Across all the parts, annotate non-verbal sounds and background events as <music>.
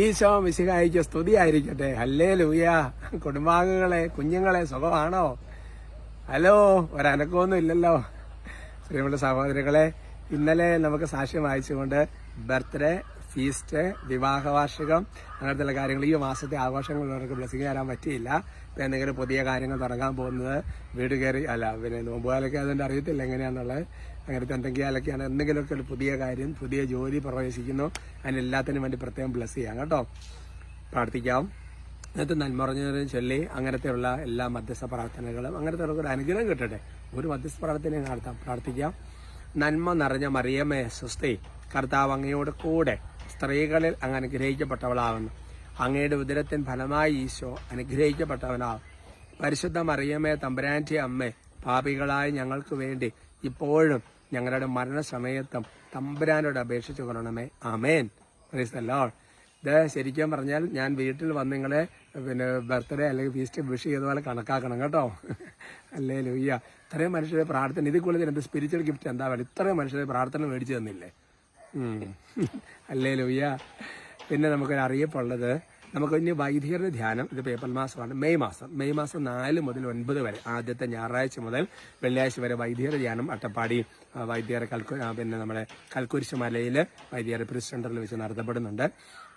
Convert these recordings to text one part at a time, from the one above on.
ഈശോ മിശിഹായിക്ക് സ്തുതി ആയിരിക്കട്ടെ ഹല്ലേ ലൂയ കുടുംബാംഗങ്ങളെ കുഞ്ഞുങ്ങളെ സുഖമാണോ? ഹലോ ഒരനക്കമൊന്നും ഇല്ലല്ലോ ശ്രീമുള്ള സഹോദരങ്ങളെ ഇന്നലെ നമുക്ക് സാക്ഷ്യം വായിച്ചുകൊണ്ട് ബർത്ത്ഡേ ഫീസ്റ്റ് വിവാഹ വാർഷികം അങ്ങനത്തെ കാര്യങ്ങൾ ഈ മാസത്തെ ആഘോഷങ്ങളിലവർക്ക് ബ്ലസ്സിങ് തരാൻ പറ്റിയില്ല. എന്തെങ്കിലും പുതിയ കാര്യങ്ങൾ തുടങ്ങാൻ പോകുന്നത് വീട് കയറി അല്ല പിന്നെ നോമ്പുകാലൊക്കെ അതിന്റെ അറിയത്തില്ല എങ്ങനെയാണെന്നുള്ളത് അങ്ങനത്തെ എന്തെങ്കിലൊക്കെയാണ് എന്തെങ്കിലുമൊക്കെ ഒരു പുതിയ കാര്യം പുതിയ ജോലി പ്രവേശിക്കുന്നു. അതിനെല്ലാത്തിനും വേണ്ടി പ്രത്യേകം ബ്ലസ് ചെയ്യാം കേട്ടോ. പ്രാർത്ഥിക്കാം. ഇന്നത്തെ നന്മറഞ്ഞതിനും ചൊല്ലി അങ്ങനത്തെയുള്ള എല്ലാ മധ്യസ്ഥ പ്രാർത്ഥനകളും അങ്ങനത്തെ ഒരു അനുഗ്രഹം കിട്ടട്ടെ. ഒരു മധ്യസ്ഥ പ്രാർത്ഥന നടത്താം. പ്രാർത്ഥിക്കാം. നന്മ നിറഞ്ഞ മറിയമ്മയെ സുസ്തി കർത്താവ് അങ്ങയോട് കൂടെ സ്ത്രീകളിൽ അങ്ങ് അനുഗ്രഹിക്കപ്പെട്ടവളാകുന്നു അങ്ങയുടെ ഉദരത്തിൻ ഫലമായി ഈശോ അനുഗ്രഹിക്കപ്പെട്ടവനാകും പരിശുദ്ധ മറിയമ്മേ തമ്പുരാന്റെ അമ്മേ പാപികളായ ഞങ്ങൾക്ക് വേണ്ടി ഇപ്പോഴും ഞങ്ങളുടെ മരണസമയത്തും തമ്പുരാനോട് അപേക്ഷിച്ചു കൊള്ളണമേ. അമേൻ Lord. ഇത് ശരിക്കും പറഞ്ഞാൽ ഞാൻ വീട്ടിൽ വന്ന് നിങ്ങളെ പിന്നെ ബർത്ത്ഡേ അല്ലെങ്കിൽ ഫീസ്റ്റ് വിഷ് ചെയ്തപോലെ കണക്കാക്കണം കേട്ടോ. അല്ലേ ലൂയ്യ ഇത്രയും മനുഷ്യരെ പ്രാർത്ഥന ഇതിൽ കൂടുതൽ എന്ത് സ്പിരിച്വൽ ഗിഫ്റ്റ് എന്താ വേണം ഇത്രയും മനുഷ്യരെ പ്രാർത്ഥന മേടിച്ചു തന്നില്ലേ. അല്ലേ ലൂയ്യ പിന്നെ നമുക്കൊരു അറിയപ്പുള്ളത് നമുക്ക് ഇനി വൈദികരുടെ ധ്യാനം ഇത് പേപ്പർ മാസമാണ്. മെയ് മാസം. മെയ് മാസം നാല് മുതൽ ഒൻപത് വരെ ആദ്യത്തെ ഞായറാഴ്ച മുതൽ വെള്ളിയാഴ്ച വരെ വൈദികരുടെ ധ്യാനം അട്ടപ്പാടി വൈദികരെ കൽക്കു പിന്നെ നമ്മുടെ കൽക്കുരിശ് മലയിൽ വൈദ്യരെ പ്രസിഡന്റിൽ വെച്ച് നടത്തപ്പെടുന്നുണ്ട്.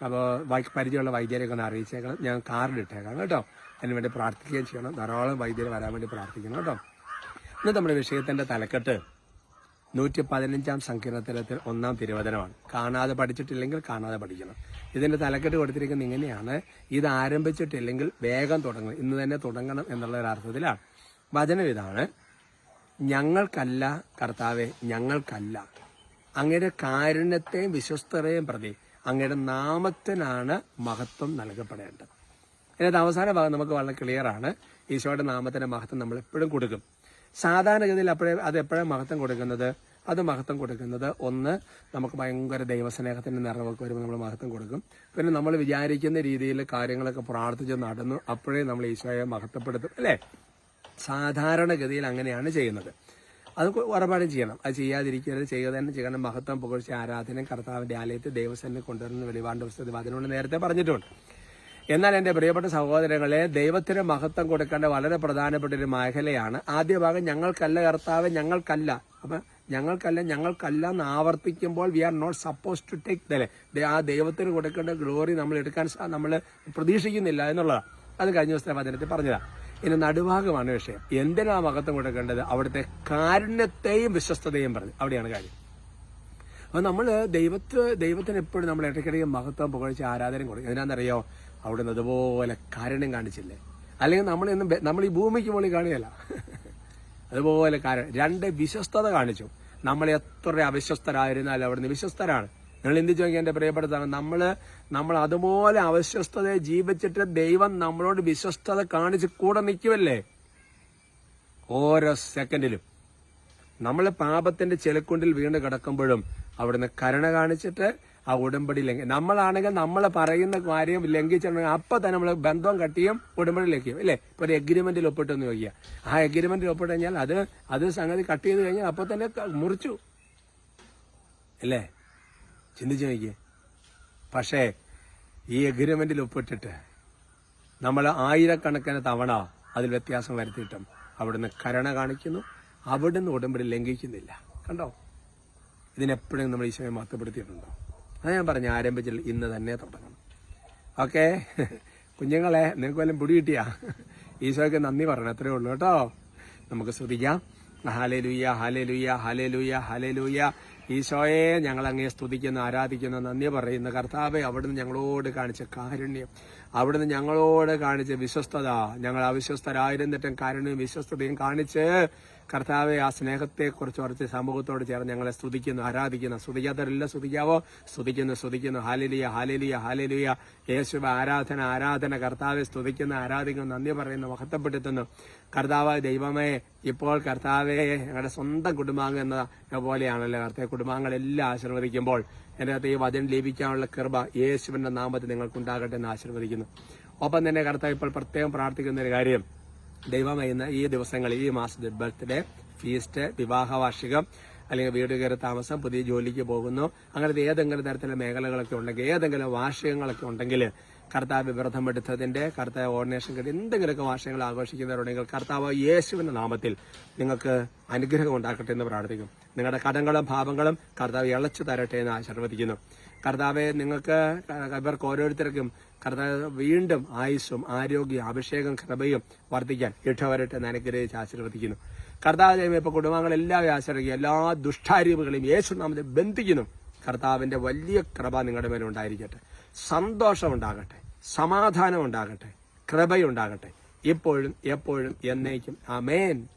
അപ്പോൾ പരിചയമുള്ള വൈദ്യരെയൊക്കെ ഒന്ന് അറിയിച്ചേക്കണം. ഞാൻ കാർഡ് ഇട്ടേക്കാം കേട്ടോ. അതിനുവേണ്ടി പ്രാർത്ഥിക്കുകയും ചെയ്യണം. ധാരാളം വൈദ്യർ വരാൻ വേണ്ടി പ്രാർത്ഥിക്കണം കേട്ടോ. ഇന്ന് നമ്മുടെ വിഷയത്തിന്റെ തലക്കെട്ട് നൂറ്റി പതിനഞ്ചാം സങ്കീർത്തനത്തിൽ ഒന്നാം തിരുവചനമാണ്. കാണാതെ പഠിച്ചിട്ടില്ലെങ്കിൽ കാണാതെ പഠിക്കണം. ഇതിന്റെ തലക്കെട്ട് കൊടുത്തിരിക്കുന്നത് ഇങ്ങനെയാണ്. ഇത് ആരംഭിച്ചിട്ടില്ലെങ്കിൽ വേഗം തുടങ്ങണം. ഇന്ന് തന്നെ തുടങ്ങണം എന്നുള്ള ഒരു അർത്ഥത്തിലാണ്. വചനം ഇതാണ്. ഞങ്ങൾക്കല്ല കർത്താവെ ഞങ്ങൾക്കല്ല. അങ്ങയുടെ കാരുണ്യത്തെയും വിശ്വസ്തതയും പ്രതി അങ്ങയുടെ നാമത്തിനാണ് മഹത്വം നൽകപ്പെടേണ്ടത്. ഇതിനകത്ത് അവസാന ഭാഗം നമുക്ക് വളരെ ക്ലിയറാണ് ഈശോയുടെ നാമത്തിന്റെ മഹത്വം നമ്മൾ എപ്പോഴും കൊടുക്കും. സാധാരണഗതിയിൽ അപ്പോഴേ അത് എപ്പോഴും മഹത്വം കൊടുക്കുന്നത്? അത് മഹത്വം കൊടുക്കുന്നത് ഒന്ന് നമുക്ക് ഭയങ്കര ദൈവസ്നേഹത്തിന്റെ നിറവൊക്കെ വരുമ്പോൾ നമ്മൾ മഹത്വം കൊടുക്കും. പിന്നെ നമ്മൾ വിചാരിക്കുന്ന രീതിയിൽ കാര്യങ്ങളൊക്കെ പ്രാർത്ഥിച്ച് നടന്നു അപ്പോഴേ നമ്മൾ ഈശോയെ മഹത്വപ്പെടുത്തും അല്ലേ? സാധാരണഗതിയിൽ അങ്ങനെയാണ് ചെയ്യുന്നത്. അത് ഉറപ്പാടും ചെയ്യണം. അത് ചെയ്യാതിരിക്കരുത്. ചെയ്യുക തന്നെ ചെയ്യണം. മഹത്വം പുകഴ്ച ആരാധന കർത്താവിന്റെ ആലയത്തിൽ ദൈവസേനെ കൊണ്ടുവരുന്ന വെളിപാട് പുസ്തകം അതിനോട് നേരത്തെ പറഞ്ഞിട്ടുണ്ട്. എന്നാൽ എന്റെ പ്രിയപ്പെട്ട സഹോദരങ്ങളെ ദൈവത്തിന് മഹത്വം കൊടുക്കേണ്ട വളരെ പ്രധാനപ്പെട്ട ഒരു മേഖലയാണ്. ആദ്യ ഭാഗം ഞങ്ങൾക്കല്ല കർത്താവ് ഞങ്ങൾക്കല്ല. അപ്പൊ ഞങ്ങൾക്കല്ല ഞങ്ങൾക്കല്ല എന്ന് ആവർത്തിക്കുമ്പോൾ we are not suppose to take ദലെ ആ ദൈവത്തിന് കൊടുക്കേണ്ട ഗ്ലോറി നമ്മൾ എടുക്കാൻ നമ്മൾ പ്രതീക്ഷിക്കുന്നില്ല എന്നുള്ളതാണ് അത് കഴിഞ്ഞ ദിവസത്തെ വചനത്തിൽ പറഞ്ഞതാണ് ഇനി നടുഭാഗമാണ് വിഷയം. എന്തിനാ മഹത്വം കൊടുക്കേണ്ടത്? അവിടുത്തെ കാരുണ്യത്തെയും വിശ്വസ്തതയും പറഞ്ഞു. അവിടെയാണ് കാര്യം. അപ്പൊ നമ്മൾ ദൈവത്തെ ദൈവത്തിന് എപ്പോഴും നമ്മൾ ഇടയ്ക്കിടയ്ക്ക് മഹത്വം പുകഴ്ച ആരാധന കൊടുക്കും. എന്നാണെന്നറിയോ അവിടെ നിന്ന് അതുപോലെ കാരുണ്യം കാണിച്ചില്ലേ? അല്ലെങ്കിൽ നമ്മൾ ഇന്ന് നമ്മൾ ഈ ഭൂമിക്ക് മുകളിൽ കാണുകയല്ല <laughs> അതുപോലെ കാരണം രണ്ട് വിശ്വസ്തത കാണിച്ചു. നമ്മൾ എത്ര അവിശ്വസ്തരായിരുന്നാലും അവിടുന്ന് വിശ്വസ്തരാണ്. നിങ്ങൾ എന്ത് ചോദിക്കുക എന്റെ പ്രിയപ്പെടുത്താണ് നമ്മൾ നമ്മൾ അതുപോലെ അവിശ്വസ്തതയെ ജീവിച്ചിട്ട് ദൈവം നമ്മളോട് വിശ്വസ്തത കാണിച്ച് കൂടെ നിൽക്കുമല്ലേ ഓരോ സെക്കൻഡിലും നമ്മൾ പാപത്തിന്റെ ചെലക്കുണ്ടിൽ വീണ് കിടക്കുമ്പോഴും അവിടുന്ന് കരുണ കാണിച്ചിട്ട് ആ ഉടമ്പടി ലംഘി നമ്മളാണെങ്കിൽ നമ്മൾ പറയുന്ന കാര്യം ലംഘിച്ചിട്ടുണ്ടെങ്കിൽ അപ്പൊ തന്നെ നമ്മൾ ബന്ധം കട്ടിയും ഉടമ്പടി ലംഘിക്കും അല്ലേ ഇപ്പൊ ഒരു എഗ്രിമെന്റിൽ ഒപ്പിട്ടെന്ന് ചോദിക്കുക. ആ എഗ്രിമെന്റിൽ ഒപ്പിട്ട് കഴിഞ്ഞാൽ അത് അത് സംഗതി കട്ട് ചെയ്ത് കഴിഞ്ഞാൽ അപ്പൊ തന്നെ മുറിച്ചു. അല്ലേ ചിന്തിച്ചു നോക്കിയേ. പക്ഷേ ഈ എഗ്രിമെന്റിൽ ഒപ്പിട്ടിട്ട് നമ്മൾ ആയിരക്കണക്കിന് തവണ അതിൽ വ്യത്യാസം വരുത്തിയിട്ടും അവിടുന്ന് കരുണ കാണിക്കുന്നു. അവിടുന്ന് ഉടമ്പടി ലംഘിക്കുന്നില്ല. കണ്ടോ? ഇതിനെപ്പോഴും നമ്മൾ ഈശോയെ മഹത്വപ്പെടുത്തിയിട്ടുണ്ടോ? അത് ഞാൻ പറഞ്ഞു ആരംഭിച്ചിൽ ഇന്ന് തന്നെ തുടങ്ങണം. ഓക്കെ? കുഞ്ഞുങ്ങളെ നിങ്ങൾക്ക് വല്ലതും പിടി കിട്ടിയാ? ഈശോയ്ക്ക് നന്ദി പറയണം അത്രേ ഉള്ളൂ കേട്ടോ. നമുക്ക് ശ്രദ്ധിക്കാം ഹാലേ ലൂയ ഹാലേ ലൂയ ഹാലേ ലൂയ ഹാലേ ലൂയ ഈശോയെ ഞങ്ങൾ അങ്ങേ സ്തുതിക്കുന്നു ആരാധിക്കുന്നു നന്ദി പറയുന്നു. കർത്താവെ അവിടുന്ന് ഞങ്ങളോട് കാണിച്ച കാരുണ്യം അവിടുന്ന് ഞങ്ങളോട് കാണിച്ച വിശ്വസ്തത ഞങ്ങൾ അവിശ്വസ്തരായിരുന്നിട്ടും കാരുണ്യവും വിശ്വസ്തതയും കാണിച്ച് കർത്താവെ ആ സ്നേഹത്തെക്കുറിച്ച് കുറച്ച് സമൂഹത്തോട് ചേർന്ന് ഞങ്ങളെ സ്തുതിക്കുന്നു ആരാധിക്കുന്നു. സ്തുതിക്കാത്തവരെല്ലാം സ്തുതിക്കാവോ സ്തുതിക്കുന്നു സ്തുതിക്കുന്നു. ഹാലിലിയ ഹാലിലിയ ഹാലിലിയ. യേശുവ ആരാധന ആരാധന. കർത്താവെ സ്തുതിക്കുന്നു ആരാധിക്കുന്നു. നന്ദി പറയുന്നു മഹത്വപ്പെടുത്തുന്നു. കർത്താവ് ദൈവമേ ഇപ്പോൾ കർത്താവെ ഞങ്ങളുടെ സ്വന്തം കുടുംബാംഗം എന്ന പോലെയാണല്ലോ. കർത്താവ് കുടുംബാംഗങ്ങളെല്ലാം ആശീർവദിക്കുമ്പോൾ എന്റെ അകത്ത് ഈ വചനം ലഭിക്കാനുള്ള കൃപ യേശുവിന്റെ നാമത്തിൽ നിങ്ങൾക്കുണ്ടാകട്ടെ എന്ന് ആശീർവദിക്കുന്നു. ഒപ്പം തന്നെ കർത്താവ് ഇപ്പോൾ പ്രത്യേകം പ്രാർത്ഥിക്കുന്ന ഒരു കാര്യം. ദൈവം ഈ ദിവസങ്ങളിൽ ഈ മാസത്തിൽ ബർത്ത്ഡേ ഫീസ്റ്റ് വിവാഹ വാർഷികം അല്ലെങ്കിൽ വീട് കയറി താമസം പുതിയ ജോലിക്ക് പോകുന്നു. അങ്ങനത്തെ ഏതെങ്കിലും തരത്തിലുള്ള മേഖലകളൊക്കെ ഉണ്ടെങ്കിൽ ഏതെങ്കിലും വാർഷികങ്ങളൊക്കെ ഉണ്ടെങ്കിൽ കർത്താവ് വ്രതം എടുത്തതിന്റെ കർത്താവ് ഓർഡിനേഷൻ കിട്ടി എന്തെങ്കിലുമൊക്കെ വാർഷികങ്ങൾ ആഘോഷിക്കുന്നവരുണ്ടെങ്കിൽ കർത്താവ് യേശുവിന്റെ നാമത്തിൽ നിങ്ങൾക്ക് അനുഗ്രഹം ഉണ്ടാക്കട്ടെ എന്ന് പ്രാർത്ഥിക്കും നിങ്ങളുടെ കടങ്ങളും ഭാവങ്ങളും കർത്താവ് ഇളച്ചു തരട്ടെ എന്ന് ആശീർവദിക്കുന്നു. കർത്താവെ നിങ്ങൾക്ക് ഇവർക്ക് ഓരോരുത്തർക്കും കർത്താവ് വീണ്ടും ആയുസ്സും ആരോഗ്യം അഭിഷേകം കൃപയും വർദ്ധിക്കാൻ ഇട്ടവരട്ടെ എന്ന് അനുഗ്രഹിച്ച് ആശീർവദിക്കുന്നു. കർത്താവ് ഇപ്പോൾ ഇപ്പൊ കുടുംബങ്ങളെല്ലാവരും ആശ്രയിക്കും എല്ലാ ദുഷ്ടാരൂപങ്ങളെയും യേശു നാമത്തെ ബന്ധിക്കുന്നു. കർത്താവിന്റെ വലിയ കൃപ നിങ്ങളുടെ മേലെ ഉണ്ടായിരിക്കട്ടെ. സന്തോഷം ഉണ്ടാകട്ടെ സമാധാനം ഉണ്ടാകട്ടെ കൃപയുണ്ടാകട്ടെ. ഇപ്പോഴും എപ്പോഴും എന്നേക്കും. അമേൻ